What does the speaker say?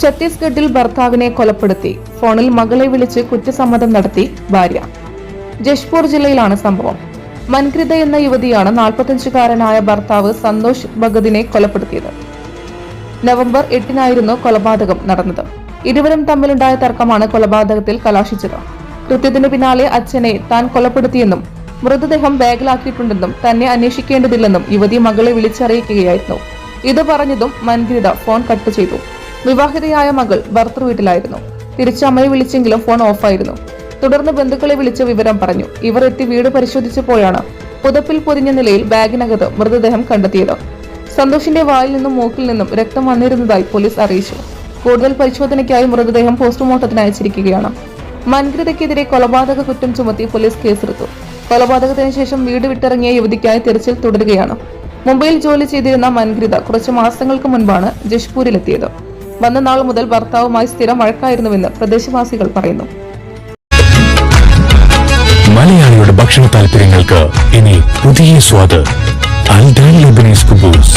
ഛത്തീസ്ഗഡിൽ ഭർത്താവിനെ കൊലപ്പെടുത്തി. ഫോണിൽ മകളെ വിളിച്ച് കുറ്റസമ്മതം നടത്തി ഭാര്യ. ജഷ്പൂർ ജില്ലയിലാണ് സംഭവം. മൻകൃത എന്ന യുവതിയാണ് നാൽപ്പത്തഞ്ചുകാരനായ ഭർത്താവ് സന്തോഷ് ഭഗതിനെ കൊലപ്പെടുത്തിയത്. നവംബർ എട്ടിനായിരുന്നു കൊലപാതകം നടന്നത്. ഇരുവരും തമ്മിലുണ്ടായ തർക്കമാണ് കൊലപാതകത്തിൽ കലാശിച്ചത്. കൃത്യത്തിനു പിന്നാലെ അച്ഛനെ താൻ കൊലപ്പെടുത്തിയെന്നും മൃതദേഹം ബാഗിലാക്കിയിട്ടുണ്ടെന്നും തന്നെ അന്വേഷിക്കേണ്ടതില്ലെന്നും യുവതി മകളെ വിളിച്ചറിയിക്കുകയായിരുന്നു. ഇത് പറഞ്ഞതും മൻഗ്രിത ഫോൺ കട്ട് ചെയ്തു. വിവാഹിതയായ മകൾ ഭർത്തൃ വീട്ടിലായിരുന്നു. തിരിച്ച് അമ്മയെ വിളിച്ചെങ്കിലും ഫോൺ ഓഫായിരുന്നു. തുടർന്ന് ബന്ധുക്കളെ വിളിച്ച് വിവരം പറഞ്ഞു. ഇവർ എത്തി വീട് പരിശോധിച്ചപ്പോഴാണ് പുതപ്പിൽ പൊതിഞ്ഞ നിലയിൽ ബാഗിനകത്ത് മൃതദേഹം കണ്ടെത്തിയത്. സന്തോഷിന്റെ വായിൽ നിന്നും മൂക്കിൽ നിന്നും രക്തം വന്നിരുന്നതായി പോലീസ് അറിയിച്ചു. കൂടുതൽ പരിശോധനയ്ക്കായി മൃതദേഹം പോസ്റ്റ്മോർട്ടത്തിന് അയച്ചിരിക്കുകയാണ്. മൻകൃതയ്ക്കെതിരെ കൊലപാതക കുറ്റം ചുമത്തി പോലീസ് കേസെടുത്തു. കൊലപാതകത്തിന് ശേഷം വീട് വിട്ടിറങ്ങിയ യുവതിക്കായി തിരച്ചിൽ തുടരുകയാണ്. മുംബൈയിൽ ജോലി ചെയ്തിരുന്ന മൻകൃത കുറച്ച് മാസങ്ങൾക്ക് മുൻപാണ് ജഷ്പൂരിലെത്തിയത് വന്ന നാൾ മുതൽ ഭർത്താവുമായി സ്ഥിരം വഴക്കായിരുന്നുവെന്ന് പ്രദേശവാസികൾ പറയുന്നു. മലയാളിയുടെ ഭക്ഷണ താല്പര്യങ്ങൾക്ക് ഇനി പുതിയ സ്വാദ്. അൽദാൻ ലബനീസ് കുബൂസ്.